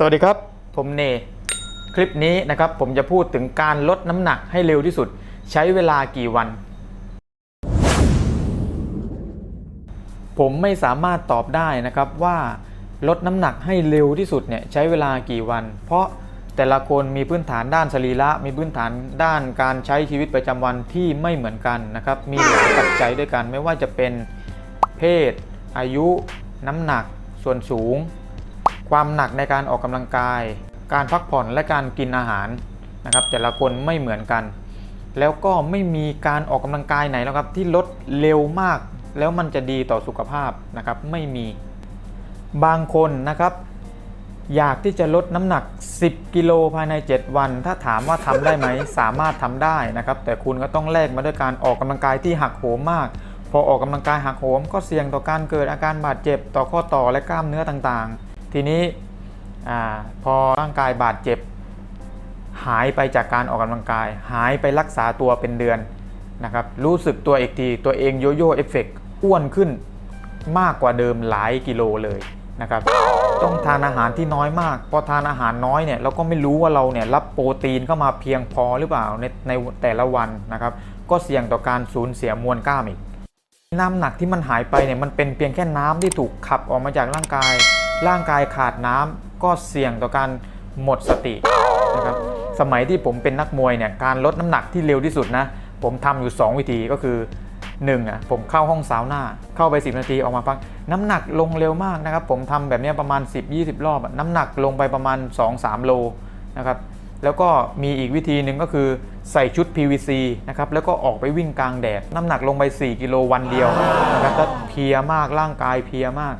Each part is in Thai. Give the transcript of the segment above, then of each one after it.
สวัสดีครับ ผมเน คลิปนี้นะครับผมจะพูดถึงการลดน้ำหนักให้เร็วที่สุด ใช้เวลากี่วัน ผมไม่สามารถตอบได้นะครับว่าลดน้ำหนักให้เร็วที่สุดเนี่ยใช้เวลากี่วัน เพราะแต่ละคนมีพื้นฐานด้านสรีระมีพื้นฐานด้านการใช้ชีวิตประจำวันที่ไม่เหมือนกันนะครับ มีหลายปัจจัยด้วยกัน ไม่ว่าจะเป็นเพศ อายุ น้ำหนัก ส่วนสูง ความหนักในการออกกำลังกาย การพักผ่อนและการกินอาหารนะครับ แต่ละคนไม่เหมือนกัน แล้วก็ไม่มีการออกกำลังกายไหนแล้วครับที่ลดเร็วมาก แล้วมันจะดีต่อสุขภาพนะครับไม่มีบางคนนะครับ อยากที่จะลดน้ำหนัก 10 กิโลภายใน 7 วัน ถ้าถามว่าทำได้ไหม สามารถทำได้นะครับ แต่คุณก็ต้องแลกมาด้วยการออกกำลังกายที่หักโหมมาก พอออกกำลังกายหักโหม ก็เสี่ยงต่อการเกิดอาการบาดเจ็บต่อข้อต่อและกล้ามเนื้อต่างๆ ทีนี้อพอร่างกายบาดเจ็บ หายไปจากการออกกำลังกาย หายไปรักษาตัวเป็นเดือนนะครับรู้สึกตัวอีกทีตัวเองโยโย่เอฟเฟกอ้วนขึ้นมากกว่าเดิมหลายกิโลเลยนะครับต้องทานอาหารที่น้อยมาก พอทานอาหารน้อยเนี่ยเราก็ไม่รู้ว่าเราเนี่ยรับโปรตีนเข้ามาเพียงพอหรือเปล่าในในแต่ละวันนะครับก็เสี่ยงต่อการสูญเสียมวลกล้ามอีกน้ำหนักที่มันหายไปเนี่ยมันเป็นเพียงแค่น้ำที่ถูกขับออกมาจากร่างกาย ร่างกายขาดน้ำก็เสี่ยงต่อการหมดสตินะครับสมัยที่ผมเป็นนักมวยเนี่ยการลดน้ำหนักที่เร็วที่สุดนะผมทำอยู่ 2 วิธีก็คือ1อะผมเข้าห้องซาวน่าเข้าไป 10 นาทีออกมาพักน้ำหนักลงเร็วมากนะครับผมทำแบบนี้ประมาณ 10-20 รอบอะน้ำหนักลงไปประมาณ 2-3 โลนะครับแล้วก็มีอีกวิธีหนึ่งก็คือใส่ชุด PVC นะครับแล้วก็ออกไปวิ่งกลางแดด น้ำหนักลงไป 4 กิโลวันเดียวนะครับเพียมากร่างกายเพียมาก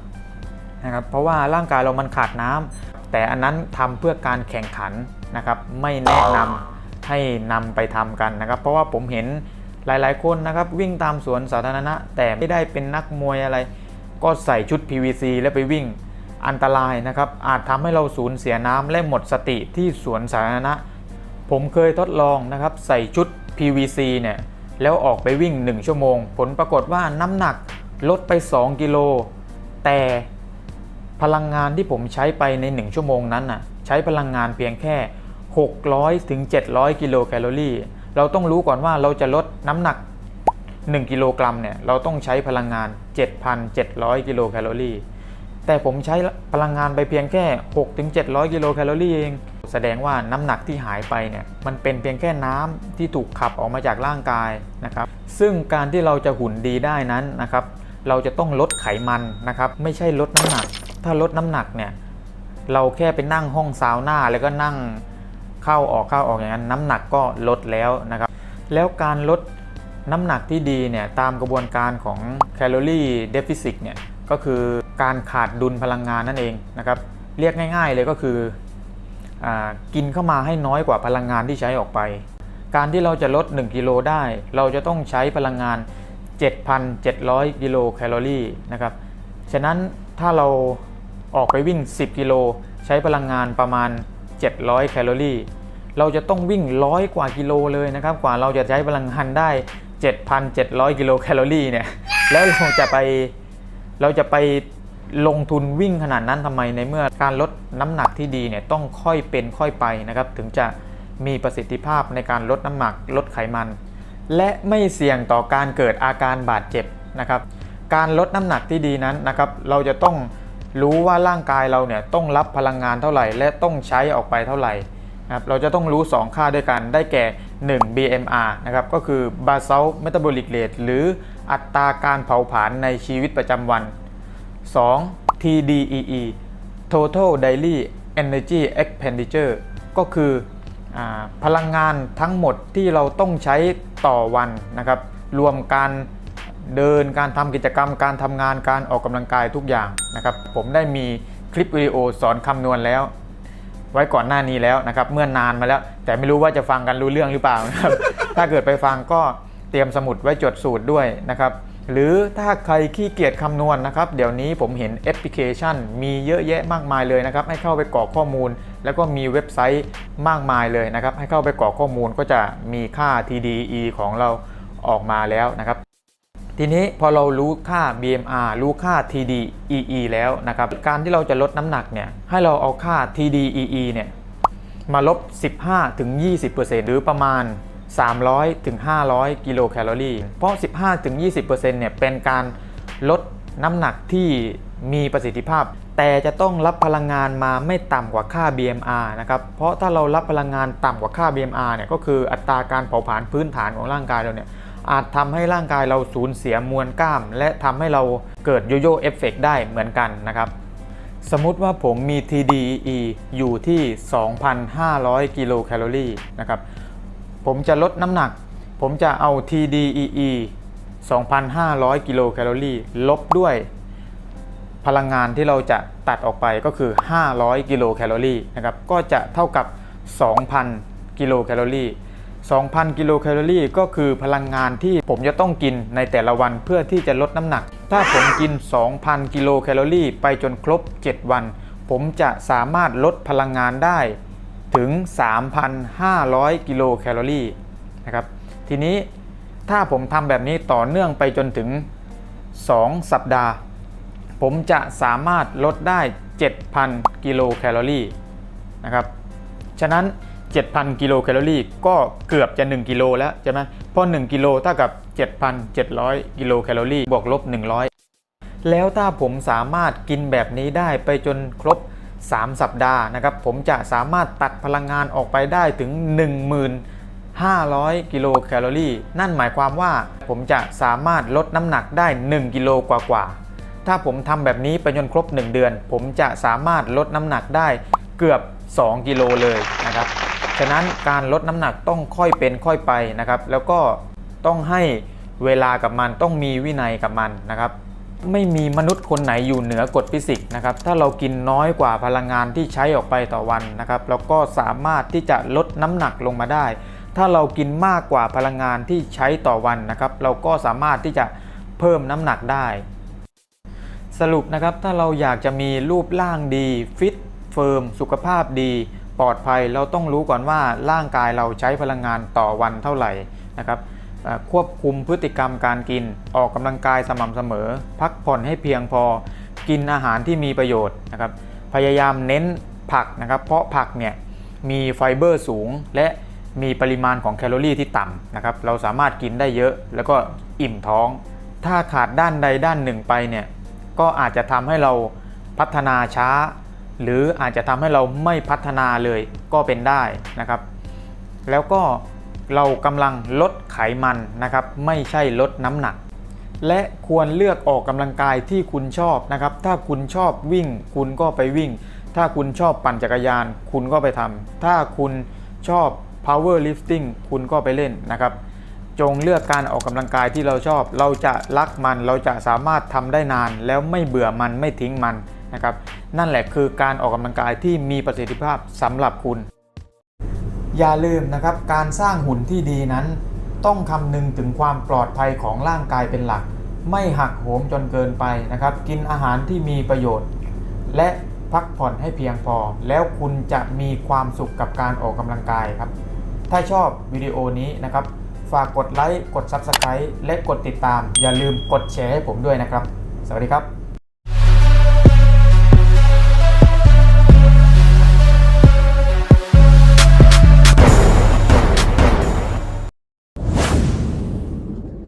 นะครับเพราะว่าร่างกายเรามันขาดน้ำแต่อันนั้นทำเพื่อการแข่งขันนะครับไม่แนะนำให้นำไปทำกันนะครับ เพราะว่าผมเห็นหลายๆคนนะครับวิ่งตามสวนสาธารณะ แต่ไม่ได้เป็นนักมวยอะไร ก็ใส่ชุด PVC แล้วไปวิ่งอันตรายนะครับ อาจทำให้เราสูญเสียน้ำและหมดสติที่สวนสาธารณะ ผมเคยทดลองนะครับใส่ชุด PVC เนี่ยแล้วออกไปวิ่ง 1 ชั่วโมง ผลปรากฏว่าน้ำหนักลดไป 2 กิโล แต่ พลังงานที่ผมใช้ไปใน 1 ชั่วโมงนั้นน่ะใช้พลังงานเพียงแค่ 600ถึง700 กิโลแคลอรี่ เราต้องรู้ก่อนว่าเราจะลดน้ำหนัก 1 กิโลกรัมเนี่ยเราต้องใช้พลังงาน 7,700 กิโลแคลอรี่ แต่ผมใช้พลังงานไปเพียงแค่6-700 กิโลแคลอรี่เอง แสดงว่าน้ำหนักที่หายไปเนี่ยมันเป็นเพียงแค่น้ำที่ถูกขับออกมาจากร่างกายนะครับ ซึ่งการที่เราจะหุ่นดีได้นั้นนะครับเราจะต้องลดไขมันนะครับ ไม่ใช่ลดน้ำหนัก ถ้าลดน้ำหนักเนี่ยเราแค่ไปนั่งห้องซาวน่าแล้วก็นั่งเข้าออกเข้าออกอย่างนั้น น้ำหนักก็ลดแล้วนะครับแล้วการลดน้ำหนักที่ดีเนี่ยตามกระบวนการของแคลอรี่เดฟิซิตเนี่ยก็คือการขาดดุลพลังงานนั่นเองนะครับเรียกง่ายๆเลยก็คืออากินเข้ามาให้น้อยกว่าพลังงานที่ใช้ออกไป การที่เราจะลด 1กิโลได้ เราจะต้องใช้พลังงาน 7,700 กิโลแคลอรี่นะครับฉะนั้นถ้าเรา ออกไปวิ่ง 10 กิโล ใช้พลังงานประมาณ 700 แคลอรี่ เราจะต้องวิ่งร้อยกว่ากิโลเลยนะครับ กว่าเราจะใช้พลังงานได้ 7,700 กิโลแคลอรี่เนี่ย แล้วเราจะไป เราจะไปลงทุนวิ่งขนาดนั้นทำไมในเมื่อการลดน้ำหนักที่ดีเนี่ยต้องค่อยเป็นค่อยไปนะครับ ถึงจะมีประสิทธิภาพในการลดน้ำหนักลดไขมัน และไม่เสี่ยงต่อการเกิดอาการบาดเจ็บนะครับ การลดน้ำหนักที่ดีนั้นนะครับ เราจะต้อง รู้ว่าร่างกายเราเนี่ยต้องรับพลังงานเท่าไหร่ และต้องใช้ออกไปเท่าไหร่นะครับเราจะต้องรู้ 2 ค่าด้วยกันได้แก่ 1 BMR นะครับก็คือ Basal Metabolic Rate หรืออัตราการเผาผลาญในชีวิตประจำวัน 2. TDEE Total Daily Energy Expenditure ก็คืออพลังงานทั้งหมดที่เราต้องใช้ต่อวันนะครับรวมการ เดินการทำกิจกรรม การทำงานการออกกำลังกายทุกอย่างนะครับ ผมได้มีคลิปวิดีโอสอนคำนวณแล้ว ไว้ก่อนหน้านี้แล้วนะครับ เมื่อนานมาแล้ว แต่ไม่รู้ว่าจะฟังกันรู้เรื่องหรือเปล่านะครับ ถ้าเกิดไปฟังก็เตรียมสมุดไว้จดสูตรด้วยนะครับ หรือถ้าใครขี้เกียจคำนวณนะครับ เดี๋ยวนี้ผมเห็นแอปพลิเคชัน มีเยอะแยะมากมายเลยนะครับ ให้เข้าไปกรอกข้อมูล แล้วก็มีเว็บไซต์มากมายเลยนะครับ ให้เข้าไปกรอกข้อมูลก็จะมีค่า TDE ของเราออกมาแล้วนะครับ ทีนี้พอเรารู้ค่า BMR รู้ค่า TDEE แล้วนะครับการที่เราจะลดน้ำหนักเนี่ยให้เราเอาค่า TDEE เนี่ยมาลบ 15ถึง20%หรือประมาณ 300ถึง500กิโลแคลอรี่เพราะ 15ถึง20%เนี่ยเป็นการลดน้ำหนักที่มีประสิทธิภาพ แต่จะต้องรับพลังงานมาไม่ต่ำกว่าค่า BMR นะครับเพราะถ้าเรารับพลังงานต่ำกว่าค่า BMR เนี่ยก็คืออัตราการเผาผลาญพื้นฐานของร่างกายเราเนี่ย อาจทำให้ร่างกายเราสูญเสียมวลกล้าม และทำให้เราเกิดโยโย่เอฟเฟกได้เหมือนกันนะครับ สมมติว่าผมมี TDEE อยู่ที่ 2,500 กิโลแคลอรี่นะครับ ผมจะลดน้ำหนัก ผมจะเอา TDEE 2,500 กิโลแคลอรี่ลบด้วยพลังงานที่เราจะตัดออกไปก็คือ 500 กิโลแคลอรี่นะครับ ก็จะเท่ากับ 2,000 กิโลแคลอรี่ 2,000 กิโลแคลอรี่ก็คือพลังงานที่ผมจะต้องกินในแต่ละวันเพื่อที่จะลดน้ำหนัก ถ้าผมกิน 2,000 กิโลแคลอรี่ไปจนครบ 7 วัน ผมจะสามารถลดพลังงานได้ถึง 3,500 กิโลแคลอรี่นะครับ ทีนี้ถ้าผมทำแบบนี้ต่อเนื่องไปจนถึง 2 สัปดาห์ ผมจะสามารถลดได้ 7,000 กิโลแคลอรี่นะครับ ฉะนั้น 7,000 กิโลแคลอรี่ก็เกือบจะ 1 กิโลแล้วใช่ไหมเพราะ 1 กิโลเท่ากับ 7,700 กิโลแคลอรี่บวกลบ 100 แล้วถ้าผมสามารถกินแบบนี้ได้ไปจนครบ 3 สัปดาห์นะครับ ผมจะสามารถตัดพลังงานออกไปได้ถึง 1500 กิโลแคลอรี่ นั่นหมายความว่าผมจะสามารถลดน้ำหนักได้ 1 กิโลกว่าๆ ถ้าผมทำแบบนี้ไปจนครบ 1 เดือน ผมจะสามารถลดน้ำหนักได้เกือบ 2 กิโลเลยนะครับ ฉะนั้นการลดน้ำหนักต้องค่อยเป็นค่อยไปนะครับ แล้วก็ต้องให้เวลากับมันต้องมีวินัยกับมันนะครับ ไม่มีมนุษย์คนไหนอยู่เหนือกฎฟิสิกส์นะครับ ถ้าเรากินน้อยกว่าพลังงานที่ใช้ออกไปต่อวันนะครับ แล้วก็สามารถที่จะลดน้ำหนักลงมาได้ ถ้าเรากินมากกว่าพลังงานที่ใช้ต่อวันนะครับ เราก็สามารถที่จะเพิ่มน้ำหนักได้ สรุปนะครับถ้าเราอยากจะมีรูปร่างดีฟิตเฟิร์มสุขภาพดี ปลอดภัยเราต้องรู้ก่อนว่าร่างกายเราใช้พลังงานต่อวันเท่าไหร่นะครับควบคุมพฤติกรรมการกินออกกำลังกายสม่ำเสมอ พักผ่อนให้เพียงพอกินอาหารที่มีประโยชน์นะครับพยายามเน้นผักนะครับ เพราะผักเนี่ยมีไฟเบอร์สูง และมีปริมาณของแคลอรี่ที่ต่ำนะครับเราสามารถกินได้เยอะแล้วก็อิ่มท้อง ถ้าขาดด้านใดด้านหนึ่งไปเนี่ยก็อาจจะทำให้เราพัฒนาช้า หรืออาจจะทำให้เราไม่พัฒนาเลยก็เป็นได้นะครับ แล้วก็เรากำลังลดไขมันนะครับ ไม่ใช่ลดน้ำหนัก และควรเลือกออกกำลังกายที่คุณชอบนะครับ ถ้าคุณชอบวิ่ง คุณก็ไปวิ่ง ถ้าคุณชอบปั่นจักรยาน คุณก็ไปทำถ้าคุณชอบ power lifting คุณก็ไปเล่นนะครับ จงเลือกการออกกำลังกายที่เราชอบ เราจะรักมัน เราจะสามารถทำได้นาน แล้วไม่เบื่อมันไม่ทิ้งมัน นะครับนั่นแหละคือการออกกำลังกายที่มีประสิทธิภาพสำหรับคุณ อย่าลืมนะครับการสร้างหุ่นที่ดีนั้น ต้องคำนึงถึงความปลอดภัยของร่างกายเป็นหลัก ไม่หักโหมจนเกินไปนะครับ กินอาหารที่มีประโยชน์ และพักผ่อนให้เพียงพอ แล้วคุณจะมีความสุขกับการออกกำลังกายครับ ถ้าชอบวิดีโอนี้นะครับ ฝากกดไลค์ กด Subscribe และกดติดตาม อย่าลืมกดแชร์ให้ผมด้วยนะครับ สวัสดีครับ